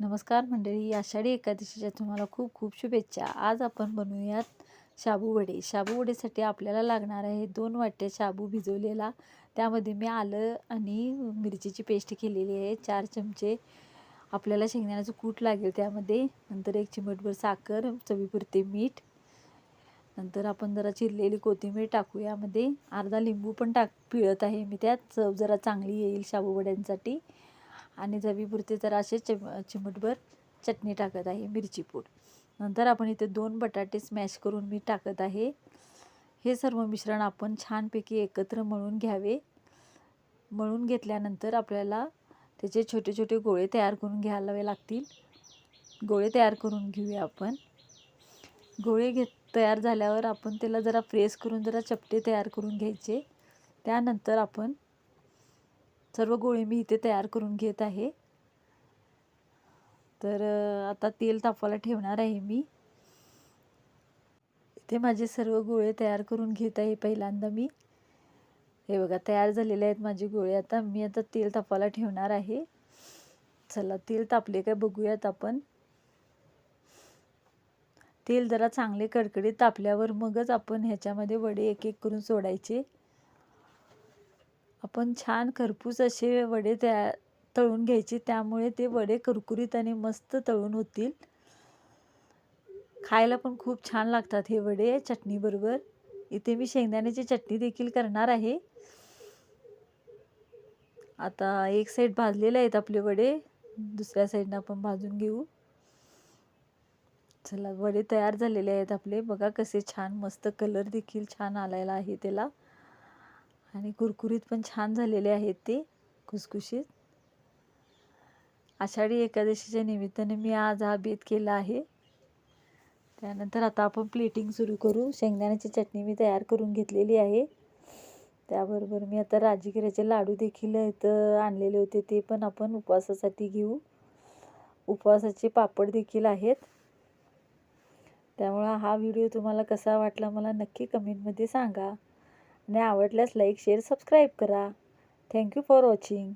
नमस्कार मंडळी आषाढी एकादशीच्या तुम्हाला खूप खूप शुभेच्छा. आज आपण बनवूयात शाबू वडे. शाबू वडेसाठी आपल्याला लागणार आहे दोन वाट्या शाबू भिजवलेला. त्यामध्ये मी आलं आणि मिरचीची पेस्ट केलेली आहे. चार चमचे आपल्याला शेंगदाण्याचं कूट लागेल त्यामध्ये. नंतर एक चिमटभर साखर चवीपुरते मीठ. नंतर आपण जरा चिरलेली कोथिंबीर टाकू यामध्ये. अर्धा लिंबू पण टाक पिळत आहे मी त्यात. चव जरा चांगली येईल शाबू वड्यांसाठी. आणि जवीपुरते जरा असे चिम चिमटभर चटणी टाकत आहे मिरची पूड. नंतर आपण इथे दोन बटाटे स्मॅश करून मी टाकत आहे. हे सर्व मिश्रण आपण छानपैकी एकत्र मळून घ्यावे. मळून घेतल्यानंतर आपल्याला त्याचे छोटे छोटे गोळे तयार करून घ्यावे लागतील. गोळे तयार करून घेऊया आपण. गोळे घेत तयार झाल्यावर आपण त्याला जरा प्रेस करून जरा चपटे तयार करून घ्यायचे. त्यानंतर आपण सर्व गोळे मी इथे तयार करून घेत आहे. तर आता तेल तापवायला ठेवणार आहे मी. इथे माझे सर्व गोळे तयार करून घेत आहे पहिल्यांदा मी. हे बघा तयार झालेले आहेत माझे गोळे. आता मी आता तेल तापवायला ठेवणार आहे. चला तेल तापले काय बघूयात आपण. तेल जरा चांगले कडकडीत तापल्यावर मगच आपण ह्याच्यामध्ये वडे एक एक करून सोडायचे. आपण छान खरपूस असे वडे त्या तळून घ्यायचे. त्यामुळे ते वडे कुरकुरीत आणि मस्त तळून होतील. खायला पण खूप छान लागतात हे वडे चटणीबरोबर. इथे मी शेंगदाण्याची चटणी देखील करणार आहे. आता एक साईड भाजलेले आहेत आपले वडे. दुसऱ्या साईडनं आपण भाजून घेऊ. चला वडे तयार झालेले आहेत आपले. बघा कसे छान मस्त कलर देखील छान आलेला आहे त्याला. आणि कुरकुरीत पण छान झालेले आहेत ते खुसखुशीत. आषाढी एकादशीच्या निमित्ताने मी आज हा बेत केला आहे. त्यानंतर आता आपण प्लेटिंग सुरू करू. शेंगदाण्याची चटणी मी तयार करून घेतलेली आहे. त्याबरोबर मी आता राजगिऱ्याचे लाडू देखील इथं आणलेले होते ते पण आपण उपवासासाठी घेऊ. उपवासाचे पापड देखील आहेत. त्यामुळं हा व्हिडिओ तुम्हाला कसा वाटला मला नक्की कमेंटमध्ये सांगा. आणि आवडल्यास लाईक शेअर सबस्क्राईब करा. Thank you for watching